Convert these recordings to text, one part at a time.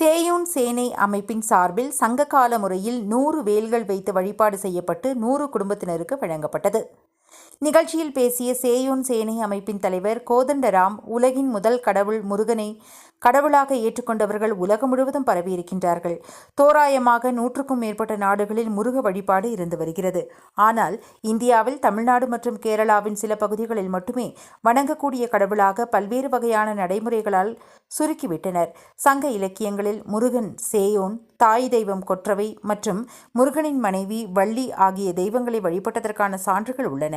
சேயோன் சேனை அமைப்பின் சார்பில் சங்ககால முறையில் நூறு வேல்கள் வைத்து வழிபாடு செய்யப்பட்டு நூறு குடும்பத்தினருக்கு வழங்கப்பட்டது. நிகழ்ச்சியில் பேசிய சேயோன் சேனை அமைப்பின் தலைவர் கோதண்டராம் உலகின் முதல் கடவுள் முருகனை கடவுளாக ஏற்றுக்கொண்டவர்கள் உலகம் முழுவதும் பரவியிருக்கின்றார்கள். தோராயமாக நூற்றுக்கும் மேற்பட்ட நாடுகளில் முருக வழிபாடு இருந்து வருகிறது. ஆனால் இந்தியாவில் தமிழ்நாடு மற்றும் கேரளாவின் சில பகுதிகளில் மட்டுமே வணங்கக்கூடிய கடவுளாக பல்வேறு வகையான நடைமுறைகளால் சுருக்கிவிட்டனர். சங்க இலக்கியங்களில் முருகன் சேயோன் தாய் தெய்வம் கொற்றவை மற்றும் முருகனின் மனைவி வள்ளி ஆகிய தெய்வங்களை வழிபட்டதற்கான சான்றுகள் உள்ளன.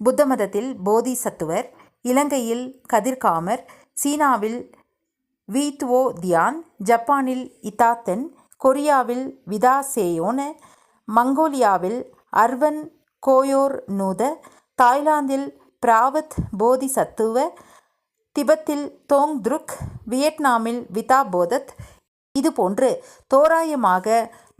புத்த மதத்தில் போதிசத்துவர் இலங்கையில் கதிர்காமர் சீனாவில் வீத்வோ தியான் ஜப்பானில் இத்தாத்தன் கொரியாவில் விதா சேயோன மங்கோலியாவில் அர்வன் கோயோர் நூத தாய்லாந்தில் பிராவத் போதிசத்துவ திபெத்தில் தோங் துருக் வியட்நாமில் விதா போதத் இதுபோன்று தோராயமாக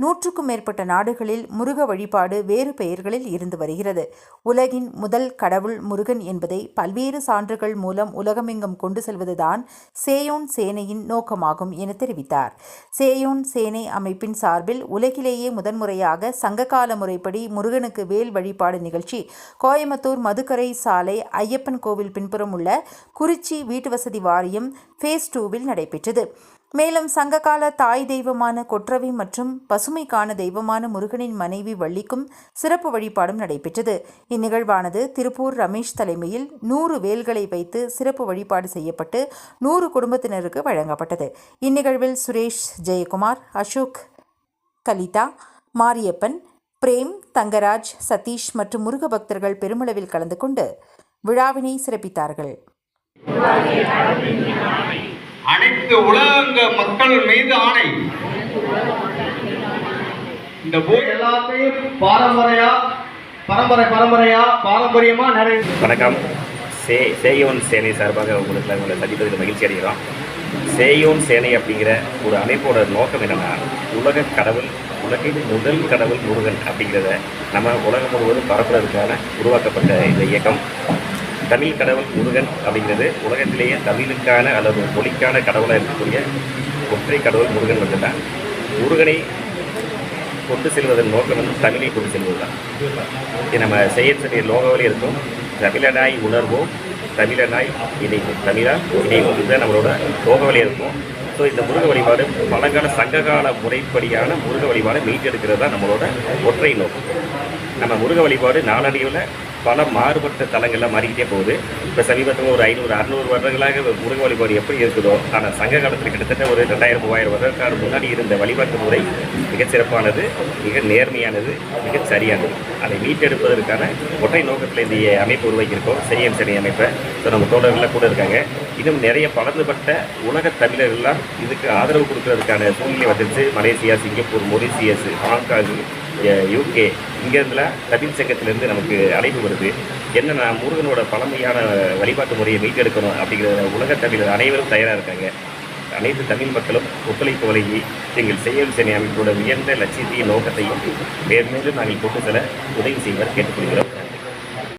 நூற்றுக்கும் மேற்பட்ட நாடுகளில் முருக வழிபாடு வேறு பெயர்களில் இருந்து வருகிறது. உலகின் முதல் கடவுள் முருகன் என்பதை பல்வேறு சான்றுகள் மூலம் உலகமெங்கும் கொண்டு செல்வதுதான் சேயோன் சேனையின் நோக்கமாகும் என தெரிவித்தார். சேயோன் சேனை அமைப்பின் சார்பில் உலகிலேயே முதன்முறையாக சங்ககால முறைப்படி முருகனுக்கு வேல் வழிபாடு நிகழ்ச்சி கோயம்புத்தூர் மதுக்கரை சாலை ஐயப்பன் கோவில் பின்புறம் உள்ள குறிச்சி வீட்டுவசதி வாரியம் ஃபேஸ் டூவில் நடைபெற்றது. மேலும் சங்ககால தாய் தெய்வமான கொற்றவை மற்றும் பசுமைக்கான தெய்வமான முருகனின் மனைவி வள்ளிக்கும் சிறப்பு வழிபாடும் நடைபெற்றது. இந்நிகழ்வானது திருப்பூர் ரமேஷ் தலைமையில் நூறு வேல்களை வைத்து சிறப்பு வழிபாடு செய்யப்பட்டு நூறு குடும்பத்தினருக்கு வழங்கப்பட்டது. இந்நிகழ்வில் சுரேஷ் ஜெயக்குமார் அசோக் கலிதா மாரியப்பன் பிரேம் தங்கராஜ் சதீஷ் மற்றும் முருக பக்தர்கள் பெருமளவில் கலந்து கொண்டு விழாவினை சிறப்பித்தார்கள். அனைத்து உலக மக்கள் மீது ஆணை. இந்த போய் எல்லாத்தையும் பாரம்பரையா பரம்பரை பரம்பரையா பாரம்பரியமா நிறைய வணக்கம். சே சேயோன் சேனை சார்பாக உங்களுக்கு உங்களை சந்திப்பதில் மகிழ்ச்சி அடைகிறோம். சேயோன் சேனை அப்படிங்கிற ஒரு அமைப்போட நோக்கம் என்னென்னா உலக கடவுள் உலகின் முதல் கடவுள் முருகன் அப்படிங்கிறத நம்ம உலகம் முழுவதும் பரப்புறதுக்கான உருவாக்கப்பட்ட இந்த இயக்கம். தமிழ் கடவுள் முருகன் அப்படிங்கிறது உலகத்திலேயே தமிழுக்கான அல்லது மொழிக்கான கடவுளாக இருக்கக்கூடிய ஒற்றை கடவுள் முருகன் மட்டும்தான். முருகனை கொண்டு செல்வதன் நோக்கம் வந்து தமிழை கொண்டு செல்வது தான் நம்ம செய்ய லோகவிலே இருக்கும். தமிழனாய் உணர்வோம். தமிழனாய் இணைவோம். தமிழா இணைவோம். இதுதான் நம்மளோட லோகவிலே இருக்கும். ஸோ இந்த முருக வழிபாடு பழங்கால சங்ககால முறைப்படியான முருக வழிபாடு மீட்டெடுக்கிறது தான் நம்மளோட ஒற்றை நோக்கம். நம்ம முருக வழிபாடு நாளடைவில் பல மாறுபட்ட தலங்கள்லாம் மாறிக்கிட்டே போகுது. இப்போ சமீபத்தில் ஒரு ஐநூறு அறநூறு வருடங்களாக முருக வழிபாடு எப்படி இருக்குதோ ஆனால் சங்க காலத்தில் கிட்டத்தட்ட ஒரு ரெண்டாயிரம் மூவாயிரம் வருடங்களுக்கு முன்னாடி இருந்த வழிபாட்டு முறை மிகச் சிறப்பானது மிக நேர்மையானது மிகச் சரியானது. அதை மீட்டெடுப்பதற்கான ஒற்றை நோக்கத்தில் இந்த அமைப்பு உருவாக்கியிருக்கோம். சரியம் சரி அமைப்பை. ஸோ நம்ம தோழர்கள்லாம் கூட இருக்காங்க. இன்னும் நிறைய பலந்துபட்ட உலக தமிழர்கள்லாம் இதுக்கு ஆதரவு கொடுக்கறதுக்கான சூழ்நிலை வந்துருச்சு. Malaysia Singapore Mauritius Hong Kong UK இங்கேருந்துலாம் Tamil சங்கத்திலேருந்து நமக்கு அழைப்பு வருது. என்னென்னா முருகனோட பழமையான வழிபாட்டு முறையை மீட்டெடுக்கணும் அப்படிங்கிற உலக தமிழர் அனைவரும் தயாராக இருக்காங்க. அனைத்து தமிழ் மக்களும் ஒத்துழைப்பு வழங்கி எங்கள் செயல் சேனை அமைப்போட உயர்ந்த லட்சியத்தையும் நோக்கத்தையும் மேலும் நாங்கள் கொண்டு செல்ல உதவி செய்வர் கேட்டுக்கொள்கிறோம்.